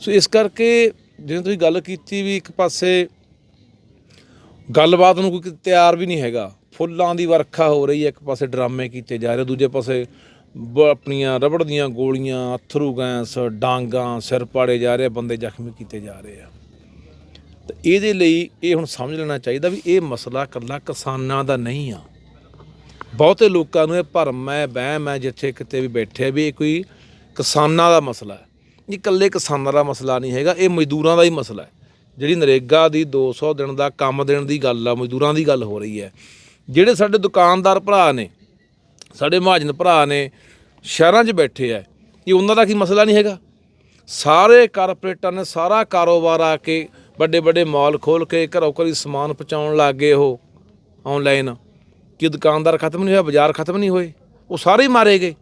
ਸੋ ਇਸ ਕਰਕੇ ਜਿਵੇਂ ਤੁਸੀਂ ਗੱਲ ਕੀਤੀ ਵੀ ਇੱਕ ਪਾਸੇ ਗੱਲਬਾਤ ਨੂੰ ਕੋਈ ਤਿਆਰ ਵੀ ਨਹੀਂ ਹੈਗਾ, ਫੁੱਲਾਂ ਦੀ ਵਰਖਾ ਹੋ ਰਹੀ ਹੈ, ਇੱਕ ਪਾਸੇ ਡਰਾਮੇ ਕੀਤੇ ਜਾ ਰਹੇ, ਦੂਜੇ ਪਾਸੇ ਬ- ਆਪਣੀਆਂ ਰਬੜ ਦੀਆਂ ਗੋਲੀਆਂ, ਅਥਰੂ ਗੈਸ, ਡਾਂਗਾਂ, ਸਿਰ ਪਾੜੇ ਜਾ ਰਹੇ, ਬੰਦੇ ਜ਼ਖਮੀ ਕੀਤੇ ਜਾ ਰਹੇ ਆ। ਤੇ ਇਹਦੇ ਲਈ ਇਹ ਹੁਣ ਸਮਝ ਲੈਣਾ ਚਾਹੀਦਾ ਵੀ ਇਹ ਮਸਲਾ ਇਕੱਲਾ ਕਿਸਾਨਾਂ ਦਾ ਨਹੀਂ ਆ। ਬਹੁਤੇ ਲੋਕਾਂ ਨੂੰ ਇਹ ਭਰਮ ਹੈ, ਵਹਿਮ ਹੈ, ਜਿੱਥੇ ਕਿਤੇ ਵੀ ਬੈਠੇ ਵੀ ਇਹ ਕੋਈ ਕਿਸਾਨਾਂ ਦਾ ਮਸਲਾ ਹੈ। ਇਹ ਇਕੱਲੇ ਕਿਸਾਨਾਂ ਦਾ ਮਸਲਾ ਨਹੀਂ ਹੈਗਾ, ਇਹ ਮਜ਼ਦੂਰਾਂ ਦਾ ਹੀ ਮਸਲਾ ਹੈ। ਜਿਹੜੀ ਨਰੇਗਾ ਦੀ 200 ਦਿਨ ਦਾ ਕੰਮ ਦੇਣ ਦੀ ਗੱਲ ਆ, ਮਜ਼ਦੂਰਾਂ ਦੀ ਗੱਲ ਹੋ ਰਹੀ ਹੈ। ਜਿਹੜੇ ਸਾਡੇ ਦੁਕਾਨਦਾਰ ਭਰਾ ਨੇ, ਸਾਡੇ ਮਹਾਜਨ ਭਰਾ ਨੇ, ਸ਼ਹਿਰਾਂ 'ਚ ਬੈਠੇ ਆ, ਇਹ ਉਹਨਾਂ ਦਾ ਕੀ ਮਸਲਾ ਨਹੀਂ ਹੈਗਾ? ਸਾਰੇ ਕਾਰਪੋਰੇਟਾਂ ਨੇ ਸਾਰਾ ਕਾਰੋਬਾਰ ਆ ਕੇ ਵੱਡੇ ਵੱਡੇ ਮਾਲ ਖੋਲ ਕੇ ਘਰੋਂ ਘਰੀ ਸਮਾਨ ਪਹੁੰਚਾਉਣ ਲੱਗ ਗਏ ਉਹ ਆਨਲਾਈਨ ਕਿ ਦੁਕਾਨਦਾਰ ਖਤਮ ਨਹੀਂ ਹੋਇਆ, ਬਾਜ਼ਾਰ ਖਤਮ ਨਹੀਂ ਹੋਏ? ਉਹ ਸਾਰੇ ਹੀ ਮਾਰੇ ਗਏ।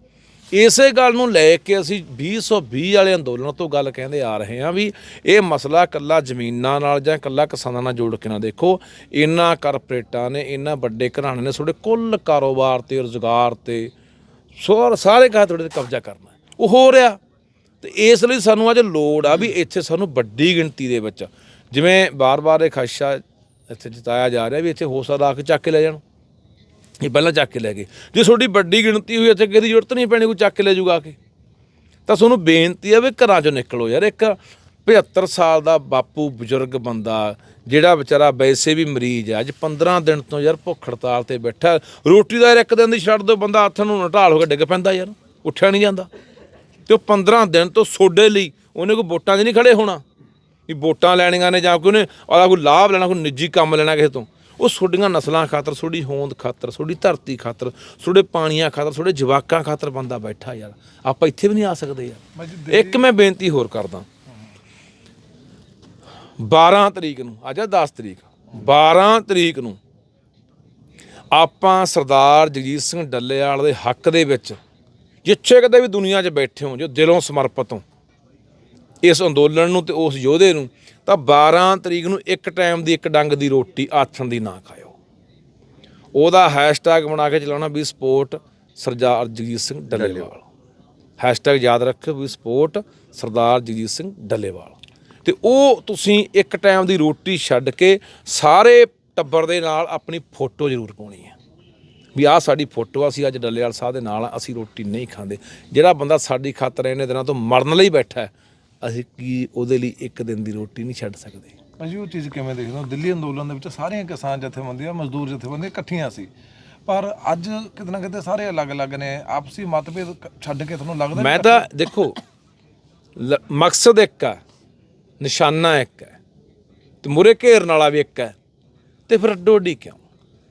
ਇਸੇ ਗੱਲ ਨੂੰ ਲੈ ਕੇ ਅਸੀਂ 2020 ਵਾਲੇ ਅੰਦੋਲਨ ਤੋਂ ਗੱਲ ਕਹਿੰਦੇ ਆ ਰਹੇ ਹਾਂ ਵੀ ਇਹ ਮਸਲਾ ਕੱਲਾ ਜ਼ਮੀਨਾਂ ਨਾਲ ਜਾਂ ਕੱਲਾ ਕਿਸਾਨਾਂ ਨਾਲ ਜੋੜ ਕੇ ਨਾ ਦੇਖੋ। ਇਹਨਾਂ ਕਾਰਪੋਰੇਟਾਂ ਨੇ ਇਹਨਾਂ ਵੱਡੇ ਘਰਾਣੇ ਨੇ, ਤੁਹਾਡੇ ਕੁੱਲ ਕਾਰੋਬਾਰ ਤੇ, ਰੁਜ਼ਗਾਰ ਤੇ, ਸੋ- ਸਾਰੇ ਕਾ ਤੁਹਾਡੇ ਤੇ ਕਬਜ਼ਾ ਕਰਨਾ ਉਹ ਹੋ ਰਿਹਾ। ਤੇ ਇਸ ਲਈ ਸਾਨੂੰ ਅੱਜ ਲੋੜ ਆ ਵੀ ਇੱਥੇ ਸਾਨੂੰ ਵੱਡੀ ਗਿਣਤੀ ਦੇ ਵਿੱਚ, ਜਿਵੇਂ ਬਾਰ-ਬਾਰ ਇਹ ਖਸ਼ਾ ਇੱਥੇ ਜਿਤਾਇਆ ਜਾ ਰਿਹਾ ਵੀ ਇੱਥੇ ਹੋ ਸਕਦਾ ਆ ਕੇ ਚੱਕ ਕੇ ਲੈ ਜਾਣ। ਇਹ ਪਹਿਲਾਂ ਚੱਕ ਕੇ ਲੈ ਗਏ। ਜੇ ਤੁਹਾਡੀ ਵੱਡੀ ਗਿਣਤੀ ਹੋਈ, ਇੱਥੇ ਦੀ ਜ਼ਰੂਰਤ ਨਹੀਂ ਪੈਣੀ ਕੋਈ ਚੱਕ ਕੇ ਲੈ ਜੂਗਾ ਆ ਕੇ। ਤਾਂ ਤੁਹਾਨੂੰ ਬੇਨਤੀ ਆ ਵੀ ਘਰਾਂ ਚੋਂ ਨਿਕਲੋ ਯਾਰ। ਇੱਕ 75 ਸਾਲ ਦਾ ਬਾਪੂ ਬਜ਼ੁਰਗ ਬੰਦਾ, ਜਿਹੜਾ ਵਿਚਾਰਾ ਵੈਸੇ ਵੀ ਮਰੀਜ਼ ਆ, ਅੱਜ 15 ਦਿਨ ਤੋਂ ਯਾਰ ਭੁੱਖ ਹੜਤਾਲ ਤੇ ਬੈਠਾ। ਰੋਟੀ ਦਾ ਯਾਰ ਇੱਕ ਦਿਨ ਦੀ ਛੱਡ ਦੋ ਬੰਦਾ ਹੱਥ ਨੂੰ ਨਟਾਲ ਹੋ ਕੇ ਡਿੱਗ ਪੈਂਦਾ ਯਾਰ। ਉੱਠਿਆ ਨਹੀਂ ਜਾਂਦਾ। ਤੇ ਉਹ 15 ਦਿਨ ਤੋਂ ਸੋਡੇ ਲਈ ਉਹਨੇ ਕੋਈ ਵੋਟਾਂ 'ਚ ਨਹੀਂ ਖੜੇ ਹੋਣਾ। ਵੀ ਵੋਟਾਂ ਲੈਣੀਆਂ ਨੇ ਜਾਂ ਕੋਈ ਉਹਨੇ ਉਹਦਾ ਕੋਈ ਲਾਭ ਲੈਣਾ, ਕੋਈ ਨਿੱਜੀ ਕੰਮ ਲੈਣਾ ਕਿਸੇ ਤੋਂ। ਉਹ ਤੁਹਾਡੀਆਂ ਨਸਲਾਂ ਖਾਤਰ ਤੁਹਾਡੀ ਹੋਂਦ ਖਾਤਰ ਤੁਹਾਡੀ ਧਰਤੀ ਖਾਤਰ ਤੁਹਾਡੇ ਪਾਣੀਆਂ ਖਾਤਰ ਤੁਹਾਡੇ ਜਵਾਕਾਂ ਖਾਤਰ ਬੰਦਾ ਬੈਠਾ ਯਾਰ। ਆਪਾਂ ਇੱਥੇ ਵੀ ਨਹੀਂ ਆ ਸਕਦੇ ਯਾਰ। ਇੱਕ ਮੈਂ ਬੇਨਤੀ ਹੋਰ ਕਰਦਾ। 12 ਤਰੀਕ ਨੂੰ ਆ 10 ਤਰੀਕ। 12 ਤਰੀਕ ਨੂੰ ਆਪਾਂ ਸਰਦਾਰ ਜਗਜੀਤ ਸਿੰਘ ਡੱਲੇਵਾਲ ਦੇ ਹੱਕ ਦੇ ਵਿੱਚ ਜਿੱਥੇ ਕਿਤੇ ਵੀ ਦੁਨੀਆ 'ਚ ਬੈਠੇ ਹੋ ਜੋ ਦਿਲੋਂ ਸਮਰਪਿਤ ਹੋ ਇਸ ਅੰਦੋਲਨ ਨੂੰ ਤੇ ਉਸ ਯੋਧੇ ਨੂੰ, ਤਾਂ 12 ਤਰੀਕ ਨੂੰ ਇੱਕ ਟਾਈਮ ਦੀ ਇੱਕ ਡੰਗ ਦੀ ਰੋਟੀ ਆਥਣ ਦੀ ਨਾ ਖਾਇਓ। ਉਹਦਾ ਹੈਸ਼ਟੈਗ ਬਣਾ ਕੇ ਚਲਾਉਣਾ ਵੀ ਸਪੋਰਟ ਸਰਦਾਰ ਜਗਜੀਤ ਸਿੰਘ ਡੱਲੇਵਾਲ। ਹੈਸ਼ਟੈਗ ਯਾਦ ਰੱਖਿਓ ਵੀ ਸਪੋਰਟ ਸਰਦਾਰ ਜਗਜੀਤ ਸਿੰਘ ਡੱਲੇਵਾਲ। ਤੇ ਉਹ ਤੁਸੀਂ ਇੱਕ ਟਾਈਮ ਦੀ ਰੋਟੀ ਛੱਡ ਕੇ ਸਾਰੇ ਟੱਬਰ ਦੇ ਨਾਲ ਆਪਣੀ ਫੋਟੋ ਜ਼ਰੂਰ ਪਾਉਣੀ ਹੈ। ਵੀ ਆਹ ਸਾਡੀ ਫੋਟੋ ਆ, ਅਸੀਂ ਅੱਜ ਡੱਲੇਵਾਲ ਸਾਹਿਬ ਦੇ ਨਾਲ ਅਸੀਂ ਰੋਟੀ ਨਹੀਂ ਖਾਂਦੇ। ਜਿਹੜਾ ਬੰਦਾ ਸਾਡੀ ਖਾਤਰ ਇਹਨੇ ਦਿਨਾਂ ਤੋਂ ਮਰਨ ਲਈ ਬੈਠਾ ਹੈ ਅਸੀਂ ਕੀ ਉਹਦੇ ਲਈ ਇੱਕ ਦਿਨ ਦੀ ਰੋਟੀ ਨਹੀਂ ਛੱਡ ਸਕਦੇ। ਭਾਜੀ ਉਹ ਚੀਜ਼ ਕਿਵੇਂ ਦੇਖਦੇ ਹੋ? ਦਿੱਲੀ ਅੰਦੋਲਨ ਦੇ ਵਿੱਚ ਸਾਰੀਆਂ ਕਿਸਾਨ ਜਥੇਬੰਦੀਆਂ ਮਜ਼ਦੂਰ ਜਥੇਬੰਦੀਆਂ ਇਕੱਠੀਆਂ ਸੀ। ਪਰ ਅੱਜ ਕਿਤੇ ਨਾ ਕਿਤੇ ਸਾਰੇ ਅਲੱਗ-ਅਲੱਗ ਨੇ ਆਪਸੀ ਮਤਭੇਦ ਛੱਡ ਕੇ ਤੁਹਾਨੂੰ ਲੱਗਦਾ ਮੈਂ ਤਾਂ ਦੇਖੋ ਮਕਸਦ ਇੱਕ ਹੈ ਨਿਸ਼ਾਨਾ ਇੱਕ ਹੈ ਤੇ ਮੁਰੇ ਘੇਰਨ ਵਾਲਾ ਵੀ ਇੱਕ ਹੈ ਤੇ ਫਿਰ ਅੱਡੀ ਕਿਉਂ?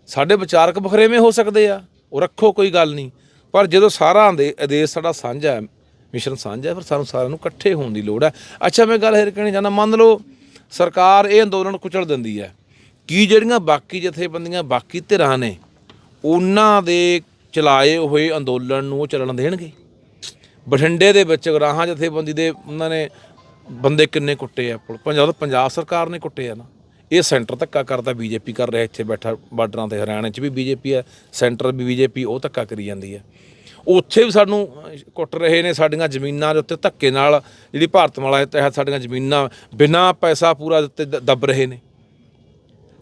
ਸਾਡੇ ਵਿਚਾਰਕ ਬਖਰੇਵੇਂ ਹੋ ਸਕਦੇ ਆ ਉਹ ਰੱਖੋ ਕੋਈ ਗੱਲ ਨਹੀਂ ਪਰ ਜਦੋਂ ਸਾਰਾ ਦੇ ਆਦੇਸ਼ ਸਾਡਾ ਸਾਂਝਾ ਹੈ ਮਿਸ਼ਨ ਸਾਂਝਾ ਹੈ, ਪਰ ਸਾਨੂੰ ਸਾਰਿਆਂ ਨੂੰ ਇਕੱਠੇ ਹੋਣ ਦੀ ਲੋੜ ਹੈ। ਅੱਛਾ, ਮੈਂ ਗੱਲ ਹੋਰ ਕਹਿਣੀ ਚਾਹੁੰਦਾ, ਮੰਨ ਲਓ, ਸਰਕਾਰ ਇਹ ਅੰਦੋਲਨ ਕੁਚਲ ਦਿੰਦੀ ਹੈ। ਕੀ ਜਿਹੜੀਆਂ ਬਾਕੀ ਜਥੇਬੰਦੀਆਂ ਬਾਕੀ ਧਿਰਾਂ ਨੇ, ਉਹਨਾਂ ਦੇ ਚਲਾਏ ਹੋਏ ਅੰਦੋਲਨ ਨੂੰ ਉਹ ਚੱਲਣ ਦੇਣਗੇ? ਬਠਿੰਡੇ ਦੇ ਵਿੱਚ ਗਰਾਹਾਂ ਜਥੇਬੰਦੀ ਦੇ ਉਹਨਾਂ ਨੇ ਬੰਦੇ ਕਿੰਨੇ ਕੁੱਟੇ ਆ ਪੁਲ- ਪੰਜਾਬ ਪੰਜਾਬ ਸਰਕਾਰ ਨੇ ਕੁੱਟੇ ਆ ਨਾ। ਇਹ ਸੈਂਟਰ ਧੱਕਾ ਕਰਦਾ ਬੀਜੇਪੀ ਕਰ ਰਿਹਾ, ਇੱਥੇ ਬੈਠਾ ਬਾਰਡਰਾਂ ਤੇ ਹਰਿਆਣੇ 'ਚ ਵੀ ਬੀਜੇਪੀ ਹੈ, ਸੈਂਟਰ ਵੀ ਬੀਜੇਪੀ ਉਹ ਧੱਕਾ ਕਰੀ ਜਾਂਦੀ ਹੈ। ਉੱਥੇ ਵੀ ਸਾਨੂੰ ਕੁੱਟ ਰਹੇ ਨੇ ਸਾਡੀਆਂ ਜ਼ਮੀਨਾਂ ਦੇ ਉੱਤੇ ਧੱਕੇ ਨਾਲ ਜਿਹੜੀ ਭਾਰਤਮਾਲਾ ਦੇ ਤਹਿਤ ਸਾਡੀਆਂ ਜ਼ਮੀਨਾਂ ਬਿਨਾਂ ਪੈਸਾ ਪੂਰਾ ਦਿੱਤੇ ਦੱਬ ਰਹੇ ਨੇ।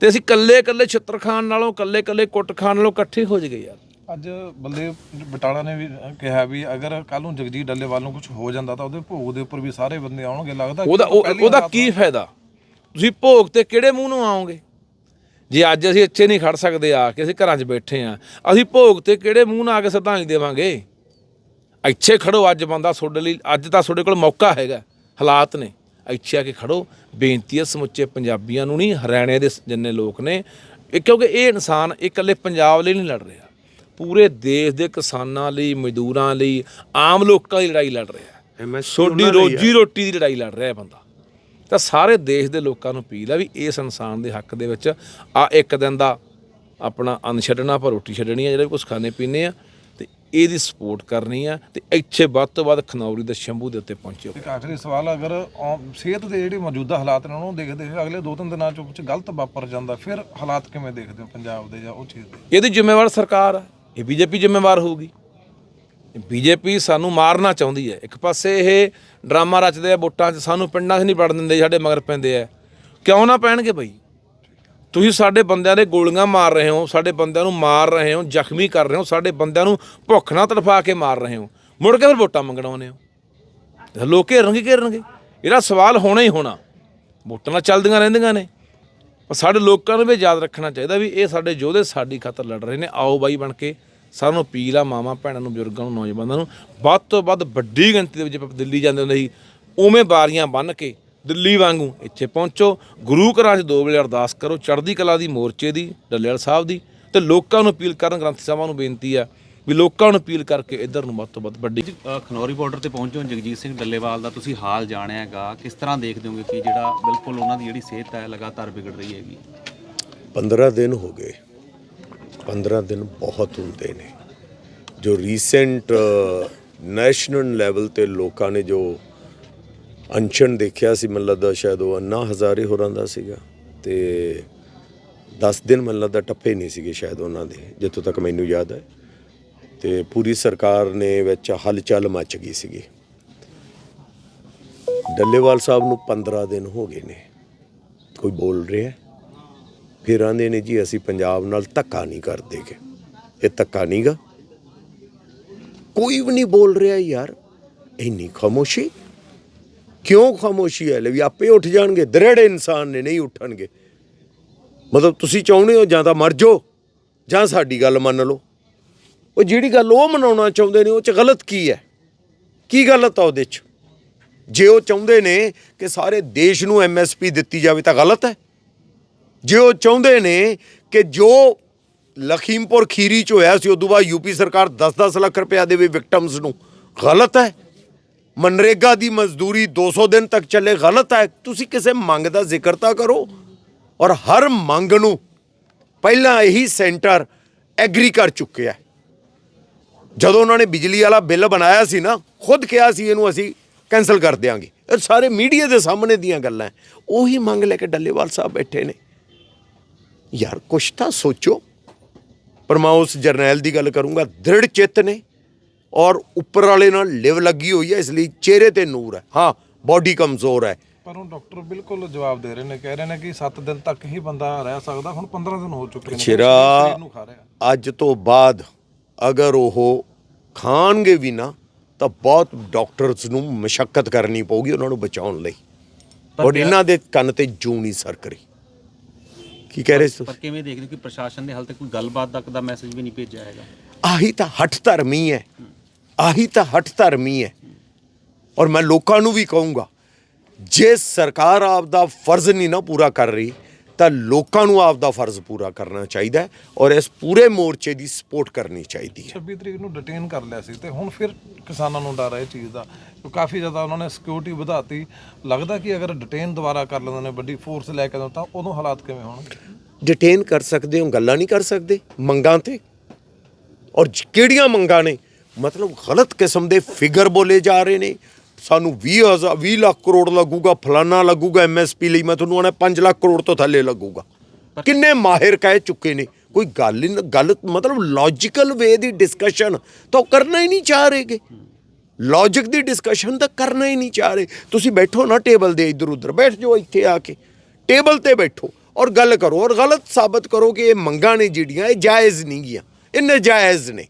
ਤੇ ਅਸੀਂ ਕੱਲੇ ਕੱਲੇ ਛਿੱਤਰ ਖਾਨ ਨਾਲੋਂ ਕੱਲੇ ਕੱਲੇ ਕੁੱਟ ਖਾਨ ਨਾਲੋਂ ਇਕੱਠੇ ਹੋ ਜਗੇ ਯਾਰ। ਅੱਜ ਬੱਲੇ ਬਟਾਲਾ ਨੇ ਵੀ ਕਿਹਾ ਵੀ ਅਗਰ ਕੱਲ ਨੂੰ ਜਗਜੀਤ ਡੱਲੇਵਾਲ ਨੂੰ ਕੁਝ ਹੋ ਜਾਂਦਾ ਤਾਂ ਉਹਦੇ ਭੋਗ ਦੇ ਉੱਪਰ ਵੀ ਸਾਰੇ ਬੰਦੇ ਆਉਣਗੇ ਲੱਗਦਾ ਉਹਦਾ ਉਹਦਾ ਕੀ ਫਾਇਦਾ? ਤੁਸੀਂ ਭੋਗ ਤੇ ਕਿਹੜੇ ਮੂੰਹ ਨੂੰ ਆਓਗੇ? ਜੇ ਅੱਜ ਅਸੀਂ ਇੱਥੇ ਨਹੀਂ ਖੜ ਸਕਦੇ ਆ ਕੇ ਅਸੀਂ ਘਰਾਂ 'ਚ ਬੈਠੇ ਆ ਅਸੀਂ ਭੋਗ ਤੇ ਕਿਹੜੇ ਮੂੰਹ ਨਾਲ ਆ ਕੇ ਸ਼ਰਧਾਂਜਲੀ ਦੇਵਾਂਗੇ? ਇੱਥੇ ਖੜੋ ਅੱਜ ਬੰਦਾ ਤੁਹਾਡੇ ਲਈ ਅੱਜ ਤਾਂ ਤੁਹਾਡੇ ਕੋਲ ਮੌਕਾ ਹੈਗਾ ਹਾਲਾਤ ਨੇ। ਇੱਥੇ ਆ ਕੇ ਖੜੋ ਬੇਨਤੀ ਹੈ ਸਮੁੱਚੇ ਪੰਜਾਬੀਆਂ ਨੂੰ ਨਹੀਂ ਹਰਿਆਣੇ ਦੇ ਜਿੰਨੇ ਲੋਕ ਨੇ ਕਿਉਂਕਿ ਇਹ ਇਨਸਾਨ ਇਕੱਲੇ ਪੰਜਾਬ ਲਈ ਨਹੀਂ ਲੜ ਰਿਹਾ। ਪੂਰੇ ਦੇਸ਼ ਦੇ ਕਿਸਾਨਾਂ ਲਈ ਮਜ਼ਦੂਰਾਂ ਲਈ ਆਮ ਲੋਕਾਂ ਦੀ ਲੜਾਈ ਲੜ ਰਿਹਾ। ਹੈ ਛੋਡੀ ਰੋਜੀ ਰੋਟੀ ਦੀ ਲੜਾਈ ਲੜ ਰਿਹਾ ਹੈ ਬੰਦਾ। ਤਾਂ ਸਾਰੇ ਦੇਸ਼ ਦੇ ਲੋਕਾਂ ਨੂੰ ਅਪੀਲ ਆ ਵੀ ਇਸ ਇਨਸਾਨ ਦੇ ਹੱਕ ਦੇ ਵਿੱਚ ਆ ਇੱਕ ਦਿਨ ਦਾ ਆਪਣਾ ਅੰਨ ਛੱਡਣਾ ਪਰ ਰੋਟੀ ਛੱਡਣੀ ਆ ਜਿਹੜਾ ਵੀ ਕੁਝ ਖਾਣੇ ਪੀਣੇ ਆ ਤੇ ਇਹਦੀ ਸਪੋਰਟ ਕਰਨੀ ਆ ਤੇ ਇੱਥੇ ਵੱਧ ਤੋਂ ਵੱਧ ਖਨੌਰੀ ਦੇ ਸ਼ੰਭੂ ਦੇ ਉੱਤੇ ਪਹੁੰਚਿਓ। ਇੱਕ ਆਖਰੀ ਸਵਾਲ ਅਗਰ ਆਮ- ਸਿਹਤ ਦੇ ਜਿਹੜੇ ਮੌਜੂਦਾ ਹਾਲਾਤ ਨੇ ਉਹਨੂੰ ਦੇਖਦੇ ਹੋਏ ਅਗਲੇ ਦੋ ਤਿੰਨ ਦਿਨਾਂ ਚ ਕੁਝ ਗਲਤ ਵਾਪਰ ਜਾਂਦਾ ਫਿਰ ਹਾਲਾਤ ਕਿਵੇਂ ਦੇਖਦੇ ਹੋ ਪੰਜਾਬ ਦੇ ਜਾਂ ਉਹ ਚੀਜ਼ ਦੇ? ਇਹਦੀ ਜ਼ਿੰਮੇਵਾਰ ਸਰਕਾਰ ਆ ਇਹ ਬੀਜੇਪੀ ਜ਼ਿੰਮੇਵਾਰ ਹੋਊਗੀ। ਬੀਜੇਪੀ ਸਾਨੂੰ ਮਾਰਨਾ ਚਾਹੁੰਦੀ ਹੈ। ਇੱਕ ਪਾਸੇ ਇਹ ਡਰਾਮਾ ਰਚਦੇ ਆ ਵੋਟਾਂ 'ਚ, ਸਾਨੂੰ ਪਿੰਡਾਂ 'ਚ ਨਹੀਂ ਵੜਨ ਦਿੰਦੇ ਸਾਡੇ ਮਗਰ ਪੈਂਦੇ ਆ। ਕਿਉਂ ਨਾ ਪੈਣਗੇ ਬਈ? ਤੁਸੀਂ ਸਾਡੇ ਬੰਦਿਆਂ ਦੇ ਗੋਲੀਆਂ ਮਾਰ ਰਹੇ ਹੋ, ਸਾਡੇ ਬੰਦਿਆਂ ਨੂੰ ਮਾਰ ਰਹੇ ਹੋ, ਜ਼ਖਮੀ ਕਰ ਰਹੇ ਹੋ, ਸਾਡੇ ਬੰਦਿਆਂ ਨੂੰ ਭੁੱਖ ਨਾਲ ਤੜਫਾ ਕੇ ਮਾਰ ਰਹੇ ਹੋ। ਮੁੜ ਕੇ ਫਿਰ ਵੋਟਾਂ ਮੰਗਣ ਆਉਂਦੇ ਹੋ ਲੋਕ ਘੇਰਨਗੇ ਘੇਰਨਗੇ। ਇਹਦਾ ਸਵਾਲ ਹੋਣਾ ਹੀ ਹੋਣਾ। ਵੋਟਾਂ ਚੱਲਦੀਆਂ ਰਹਿੰਦੀਆਂ ਨੇ। ਪਰ ਸਾਡੇ ਲੋਕਾਂ ਨੂੰ ਵੀ ਯਾਦ ਰੱਖਣਾ ਚਾਹੀਦਾ ਵੀ ਇਹ ਸਾਡੇ ਯੋਧੇ ਸਾਡੀ ਖਾਤਰ ਲੜ ਰਹੇ ਨੇ। ਆਓ ਬਾਈ ਬਣ ਕੇ ਸਾਰਿਆਂ ਨੂੰ ਅਪੀਲ ਆ ਮਾਵਾਂ ਭੈਣਾਂ ਨੂੰ ਬਜ਼ੁਰਗਾਂ ਨੂੰ ਨੌਜਵਾਨਾਂ ਨੂੰ ਵੱਧ ਤੋਂ ਵੱਧ ਵੱਡੀ ਗਿਣਤੀ ਦੇ ਵਿੱਚ ਆਪਾਂ ਦਿੱਲੀ ਜਾਂਦੇ ਹੁੰਦੇ ਸੀ ਉਵੇਂ ਬਾਰੀਆਂ ਬੰਨ੍ਹ ਕੇ ਦਿੱਲੀ ਵਾਂਗੂ ਇੱਥੇ ਪਹੁੰਚੋ ਗੁਰੂ ਘਰਾਂ 'ਚ ਦੋ ਵੇਲੇ ਅਰਦਾਸ ਕਰੋ ਚੜ੍ਹਦੀ ਕਲਾ ਦੀ ਮੋਰਚੇ ਦੀ ਡੱਲੇਵਾਲ ਸਾਹਿਬ ਦੀ ਤੇ ਲੋਕਾਂ ਨੂੰ ਅਪੀਲ ਕਰਨ ਗ੍ਰੰਥੀ ਸਾਹਿਬਾਂ ਨੂੰ ਬੇਨਤੀ ਆ ਵੀ ਲੋਕਾਂ ਨੂੰ ਅਪੀਲ ਕਰਕੇ ਇੱਧਰ ਨੂੰ ਵੱਧ ਤੋਂ ਵੱਧ ਵੱਡੀ ਖਨੌਰੀ ਬਾਰਡਰ ਤੇ ਪਹੁੰਚੇ ਜਗਜੀਤ ਸਿੰਘ ਡੱਲੇਵਾਲ ਦਾ ਤੁਸੀਂ ਹਾਲ ਜਾਣਿਆ ਹੈਗਾ ਕਿਸ ਤਰ੍ਹਾਂ ਦੇਖਦੇ ਹੋਗੇ ਕਿ ਜਿਹੜਾ ਬਿਲਕੁਲ ਉਹਨਾਂ ਦੀ ਜਿਹੜੀ ਸਿਹਤ ਹੈ ਲਗਾਤਾਰ ਵਿਗੜ ਰਹੀ ਹੈਗੀ? 15 ਦਿਨ ਹੋ ਗਏ। 15 ਦਿਨ ਬਹੁਤ ਹੁੰਦੇ ਨੇ। ਜੋ ਰੀਸੈਂਟ ਨੈਸ਼ਨਲ ਲੈਵਲ ਤੇ ਲੋਕਾਂ ਨੇ ਜੋ ਅਨਸ਼ਨ ਦੇਖਿਆ ਸੀ, ਮੈਨੂੰ ਲੱਗਦਾ ਸ਼ਾਇਦ ਉਹ ਅੰਨਾ ਹਜ਼ਾਰੇ ਹੋਰਾਂ ਦਾ ਸੀਗਾ ਤੇ 10 ਦਿਨ ਮੈਨੂੰ ਲੱਗਦਾ ਟੱਪੇ ਨਹੀਂ ਸੀਗੇ ਸ਼ਾਇਦ ਉਹਨਾਂ ਦੇ, ਜਿੱਥੋਂ ਤੱਕ ਮੈਨੂੰ ਯਾਦ ਹੈ। ਤੇ ਪੂਰੀ ਸਰਕਾਰ ਨੇ ਵਿੱਚ ਹਲਚਲ ਮਚ ਗਈ ਸੀਗੀ। ਡੱਲੇਵਾਲ ਸਾਹਿਬ ਨੂੰ 15 ਦਿਨ ਹੋ ਗਏ ਨੇ। ਕੋਈ ਬੋਲ ਰਿਹਾ? ਫਿਰ ਆਂਦੇ ਨੇ ਜੀ, ਅਸੀਂ ਪੰਜਾਬ ਨਾਲ ਧੱਕਾ ਨਹੀਂ ਕਰਦੇਗੇ ਇਹ ਧੱਕਾ ਨਹੀਂਗਾ ਕੋਈ ਵੀ ਨਹੀਂ ਬੋਲ ਰਿਹਾ ਯਾਰ। ਇੰਨੀ ਖਾਮੋਸ਼ੀ? ਕਿਉਂ ਖਾਮੋਸ਼ੀ ਹੈ? ਲੈ ਵੀ ਆਪੇ ਉੱਠ ਜਾਣਗੇ। ਦਰੜ ਇਨਸਾਨ ਨੇ, ਨਹੀਂ ਉੱਠਣਗੇ। ਮਤਲਬ ਤੁਸੀਂ ਚਾਹੁੰਦੇ ਹੋ ਜਾਂ ਤਾਂ ਮਰ ਜਾਓ, ਜਾਂ ਸਾਡੀ ਗੱਲ ਮੰਨ ਲਓ। ਉਹ ਜਿਹੜੀ ਗੱਲ ਉਹ ਮਨਾਉਣਾ ਚਾਹੁੰਦੇ ਨੇ, ਉਹ ਚ ਗਲਤ ਕੀ ਹੈ? ਕੀ ਗਲਤ ਆ ਉਹਦੇ ਚ? ਜੇ ਉਹ ਚਾਹੁੰਦੇ ਨੇ ਕਿ ਸਾਰੇ ਦੇਸ਼ ਨੂੰ ਐਮਐਸਪੀ ਦਿੱਤੀ ਜਾਵੇ ਤਾਂ ਗਲਤ ਹੈ। ਜੇ ਉਹ ਚਾਹੁੰਦੇ ਨੇ ਕਿ ਜੋ ਲਖੀਮਪੁਰ ਖੀਰੀ ਚ ਹੋਇਆ ਸੀ, ਉਦੋਂ ਬਾਅਦ ਯੂਪੀ ਸਰਕਾਰ 10-10 ਲੱਖ ਰੁਪਇਆ ਦੇਵੇ ਵਿਕਟਮਸ ਨੂੰ। ਗਲਤ ਹੈ। ਮਨਰੇਗਾ ਦੀ ਮਜ਼ਦੂਰੀ 200 ਦਿਨ ਤੱਕ ਚੱਲੇ, ਗਲਤ ਹੈ। ਤੁਸੀਂ ਕਿਸੇ ਮੰਗ ਦਾ ਜ਼ਿਕਰ ਤਾਂ ਕਰੋ। ਔਰ ਹਰ ਮੰਗ ਨੂੰ ਪਹਿਲਾਂ ਇਹੀ ਸੈਂਟਰ ਐਗਰੀ ਕਰ ਚੁੱਕਿਆ ਜਦੋਂ ਉਹਨਾਂ ਨੇ ਬਿਜਲੀ ਵਾਲਾ ਬਿੱਲ ਬਣਾਇਆ ਸੀ ਨਾ, ਖੁਦ ਕਿਹਾ ਸੀ ਇਹਨੂੰ ਅਸੀਂ ਕੈਨਸਲ ਕਰ ਦਿਆਂਗੇ। ਇਹ ਸਾਰੇ ਮੀਡੀਆ ਦੇ ਸਾਹਮਣੇ ਦੀਆਂ ਗੱਲਾਂ ਉਹੀ ਮੰਗ ਲੈ ਕੇ ਡੱਲੇਵਾਲ ਸਾਹਿਬ ਬੈਠੇ ਨੇ। ਯਾਰ ਕੁਛ ਤਾਂ ਸੋਚੋ। ਪਰ ਮੈਂ ਉਸ ਜਰਨੈਲ ਦੀ ਗੱਲ ਕਰੂੰਗਾ ਦ੍ਰਿੜ ਚਿੱਤ ਨੇ। ਔਰ ਉੱਪਰ ਵਾਲੇ ਨਾਲ ਲਿਵ ਲੱਗੀ ਹੋਈ ਹੈ ਇਸ ਲਈ ਚਿਹਰੇ ਤੇ ਨੂਰ ਹੈ। ਹਾਂ ਬਾਡੀ ਕਮਜ਼ੋਰ ਹੈ। ਪਰ ਉਹ ਡਾਕਟਰ ਬਿਲਕੁਲ ਜਵਾਬ ਦੇ ਰਹੇ ਨੇ ਕਹਿ ਰਹੇ ਨੇ ਕਿ 7 ਦਿਨ ਤੱਕ ਹੀ ਬੰਦਾ ਰਹਿ ਸਕਦਾ ਹੁਣ 15 ਦਿਨ ਹੋ ਚੁੱਕੇ ਨੇ। ਸ਼ੇਰਾ ਸਰੀਰ ਨੂੰ ਖਾ ਰਿਹਾ ਅੱਜ ਤੋਂ ਬਾਅਦ ਅਗਰ ਉਹ ਖਾਣਗੇ ਵੀ ਨਾ ਤਾਂ ਬਹੁਤ ਡਾਕਟਰਸ ਨੂੰ ਮਸ਼ੱਕਤ ਕਰਨੀ ਪਊਗੀ ਉਹਨਾਂ ਨੂੰ ਬਚਾਉਣ ਲਈ। ਔਰ ਇਹਨਾਂ ਦੇ ਕੰਨ ਤੇ ਜੂੰ ਨਹੀਂ ਸਰਕ ਰਹੀ। ਕੀ ਕਹਿ ਰਹੇ ਸੀ ਪਰ ਤੁਸੀਂ? ਕਿਵੇਂ ਦੇਖਦੇ ਹੋ ਕਿ ਪ੍ਰਸ਼ਾਸਨ ਨੇ ਹਾਲ ਤੱਕ ਕੋਈ ਗੱਲਬਾਤ ਤੱਕ ਦਾ ਮੈਸੇਜ ਵੀ ਨਹੀਂ ਭੇਜਿਆ ਹੈਗਾ? ਆਹੀ ਤਾਂ ਹੱਠ ਧਰਮੀ ਹੈ। ਆਹੀ ਤਾਂ ਹੱਠ ਧਰਮੀ ਹੈ। ਔਰ ਮੈਂ ਲੋਕਾਂ ਨੂੰ ਵੀ ਕਹੂੰਗਾ ਜੇ ਸਰਕਾਰ ਆਪ ਦਾ ਫਰਜ਼ ਨਹੀਂ ਨਾ ਪੂਰਾ ਕਰ ਰਹੀ ਤਾਂ ਲੋਕਾਂ ਨੂੰ ਆਪ ਦਾ ਫਰਜ਼ ਪੂਰਾ ਕਰਨਾ ਚਾਹੀਦਾ ਔਰ ਇਸ ਪੂਰੇ ਮੋਰਚੇ ਦੀ ਸਪੋਰਟ ਕਰਨੀ ਚਾਹੀਦੀ ਹੈ। 26 ਤਰੀਕ ਨੂੰ ਡਿਟੇਨ ਕਰ ਲਿਆ ਸੀ ਤੇ ਹੁਣ ਫਿਰ ਕਿਸਾਨਾਂ ਨੂੰ ਡਰ ਹੈ ਇਹ ਚੀਜ਼ ਦਾ ਕਾਫੀ ਜ਼ਿਆਦਾ ਉਹਨਾਂ ਨੇ ਸਿਕਿਉਰਿਟੀ ਵਧਾਤੀ। ਲੱਗਦਾ ਕਿ ਅਗਰ ਡਿਟੇਨ ਦੁਬਾਰਾ ਕਰ ਲੈਂਦੇ ਨੇ ਵੱਡੀ ਫੋਰਸ ਲੈ ਕੇ ਤਾਂ ਉਦੋਂ ਹਾਲਾਤ ਕਿਵੇਂ ਹੋਣਗੇ? ਡਿਟੇਨ ਕਰ ਸਕਦੇ ਹੋ ਗੱਲਾਂ ਨਹੀਂ ਕਰ ਸਕਦੇ ਮੰਗਾਂ ਤੇ? ਔਰ ਕਿਹੜੀਆਂ ਮੰਗਾਂ ਨੇ? ਮਤਲਬ ਗਲਤ ਕਿਸਮ ਦੇ ਫਿਗਰ ਬੋਲੇ ਜਾ ਰਹੇ ਨੇ ਸਾਨੂੰ 20 ਹਜ਼ਾਰ 20 ਲੱਖ ਕਰੋੜ ਲੱਗੂਗਾ ਫਲਾਨਾ ਲੱਗੂਗਾ ਐਮਐਸਪੀ ਲਈ ਮੈਂ ਤੁਹਾਨੂੰ ਆਣਾ 5 ਲੱਖ ਕਰੋੜ ਤੋਂ ਥੱਲੇ ਲੱਗੂਗਾ। ਕਿੰਨੇ ਮਾਹਿਰ ਕਹਿ ਚੁੱਕੇ ਨੇ? ਕੋਈ ਗੱਲ ਹੀ ਨਾ- ਗੱਲ ਮਤਲਬ ਲੌਜੀਕਲ ਵੇ ਦੀ ਡਿਸਕਸ਼ਨ ਤਾਂ ਕਰਨਾ ਹੀ ਨਹੀਂ ਚਾਹ ਰਹੇਗੇ ਲੌਜੀਕ ਦੀ ਡਿਸਕਸ਼ਨ ਤਾਂ ਕਰਨਾ ਹੀ ਨਹੀਂ ਚਾਹ ਰਹੇ। ਤੁਸੀਂ ਬੈਠੋ ਨਾ ਟੇਬਲ ਦੇ ਇੱਧਰ ਉੱਧਰ ਬੈਠ ਜਾਓ ਇੱਥੇ ਆ ਕੇ। ਟੇਬਲ ਤੇ ਬੈਠੋ ਔਰ ਗੱਲ ਕਰੋ ਔਰ ਗਲਤ ਸਾਬਤ ਕਰੋ ਕਿ ਇਹ ਮੰਗਾਂ ਨੇ ਜਿਹੜੀਆਂ ਇਹ ਜਾਇਜ਼ ਨਹੀਂ ਗੀਆਂ। ਇਹ ਨਜਾਇਜ਼ ਨੇ।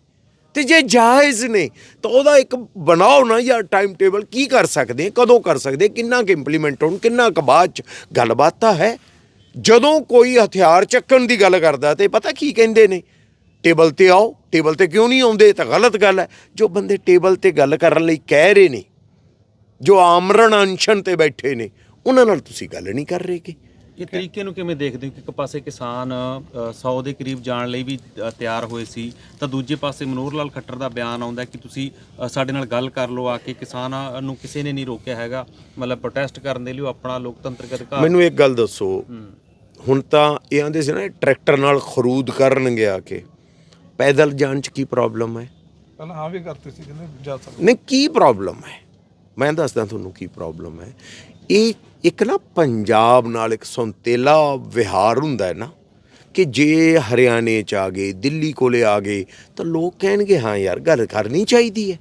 ਤੇ ਜੇ ਜਾਇਜ਼ ਨੇ, ਤਾਂ ਉਹਦਾ ਇੱਕ ਬਣਾਓ ਨਾ ਯਾਰ ਟਾਈਮ ਟੇਬਲ ਕੀ ਕਰ ਸਕਦੇ ਕਦੋਂ ਕਰ ਸਕਦੇ ਕਿੰਨਾ ਕੁ ਇੰਪਲੀਮੈਂਟ ਹੋਣ, ਕਿੰਨਾ ਕੁ ਬਾਅਦ ਚ ਗੱਲਬਾਤ ਤਾਂ ਹੈ। ਜਦੋਂ ਕੋਈ ਹਥਿਆਰ ਚੱਕਣ ਦੀ ਗੱਲ ਕਰਦਾ ਤੇ ਪਤਾ ਕੀ ਕਹਿੰਦੇ ਨੇ? ਟੇਬਲ ਤੇ ਆਓ ਟੇਬਲ ਤੇ ਕਿਉਂ ਨਹੀਂ ਆਉਂਦੇ? ਇਹ ਤਾਂ ਗਲਤ ਗੱਲ ਹੈ। ਜੋ ਬੰਦੇ ਟੇਬਲ ਤੇ ਗੱਲ ਕਰਨ ਲਈ ਕਹਿ ਰਹੇ ਨੇ, ਜੋ ਆਮਰਣ ਅਨਸ਼ਨ ਤੇ ਬੈਠੇ ਨੇ, ਉਹਨਾਂ ਨਾਲ ਤੁਸੀਂ ਗੱਲ ਨਹੀਂ ਕਰ ਰਹੇ ਕਿ? ਇਹ ਤਰੀਕੇ ਨੂੰ ਕਿਵੇਂ ਦੇਖਦੇ ਹੋ ਕਿ ਇੱਕ ਪਾਸੇ ਕਿਸਾਨ 100 ਦੇ ਕਰੀਬ ਜਾਣ ਲਈ ਵੀ ਤਿਆਰ ਹੋਏ ਸੀ ਤਾਂ ਦੂਜੇ ਪਾਸੇ ਮਨੋਹਰ ਲਾਲ ਖੱਟਰ ਦਾ ਬਿਆਨ ਆਉਂਦਾ ਕਿ ਤੁਸੀਂ ਸਾਡੇ ਨਾਲ ਗੱਲ ਕਰ ਲਓ ਆ ਕੇ ਕਿਸਾਨਾਂ ਨੂੰ ਕਿਸੇ ਨੇ ਨਹੀਂ ਰੋਕਿਆ ਹੈਗਾ ਮਤਲਬ ਪ੍ਰੋਟੈਸਟ ਕਰਨ ਦੇ ਲਈ ਉਹ ਆਪਣਾ ਲੋਕਤੰਤਰਕ ਅਧਿਕਾਰ ਮੈਨੂੰ ਇੱਕ ਗੱਲ ਦੱਸੋ। ਹੁਣ ਤਾਂ ਇਹ ਆਂਦੇ ਸੀ ਨਾ ਟਰੈਕਟਰ ਨਾਲ ਖਰੂਦ ਕਰਨਗੇ ਆ ਕੇ। ਪੈਦਲ ਜਾਣ ਚ ਕੀ ਪ੍ਰੋਬਲਮ ਹੈ? ਪਹਿਲਾਂ ਹਾਂ ਵੀ ਕਰਤੇ ਸੀ ਕਹਿੰਦੇ ਜਾ ਸਕਦੇ। ਨਹੀਂ ਕੀ ਪ੍ਰੋਬਲਮ ਹੈ? ਮੈਂ ਦੱਸਦਾ ਤੁਹਾਨੂੰ ਕੀ ਪ੍ਰੋਬਲਮ ਹੈ। ਇਹ ਇੱਕ ਨਾ ਪੰਜਾਬ ਨਾਲ ਇੱਕ ਸੰਤੇਲਾ ਵਿਹਾਰ ਹੁੰਦਾ ਹੈ ਨਾ, ਕਿ ਜੇ ਹਰਿਆਣੇ ਚ ਆ ਗਏ, ਦਿੱਲੀ ਕੋਲੇ ਆ ਗਏ, ਤਾਂ ਲੋਕ ਕਹਿਣਗੇ, ਹਾਂ ਯਾਰ, ਗੱਲ ਕਰਨੀ ਚਾਹੀਦੀ ਹੈ।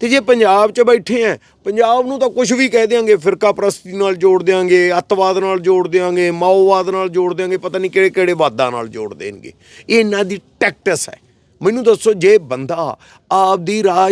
ਤੇ ਜੇ ਪੰਜਾਬ 'ਚ ਬੈਠੇ ਆ, ਪੰਜਾਬ ਨੂੰ ਤਾਂ ਕੁਝ ਵੀ ਕਹਿ ਦਿਆਂਗੇ, ਫਿਰਕਾ ਪ੍ਰਸਤੀ ਨਾਲ ਜੋੜ ਦਿਆਂਗੇ, ਅੱਤਵਾਦ ਨਾਲ ਜੋੜ ਦਿਆਂਗੇ, ਮਾਓਵਾਦ ਨਾਲ ਜੋੜ ਦਿਆਂਗੇ, ਪਤਾ ਨਹੀਂ ਕਿਹੜੇ ਕਿਹੜੇ ਵਾਦਾਂ ਨਾਲ ਜੋੜ ਦੇਣਗੇ। ਇਹ ਇਹਨਾਂ ਦੀ ਟੈਕਟਿਸ ਹੈ। ਮੈਨੂੰ ਦੱਸੋ, ਜੇ ਬੰਦਾ ਆਪਦੀ ਰਾਜ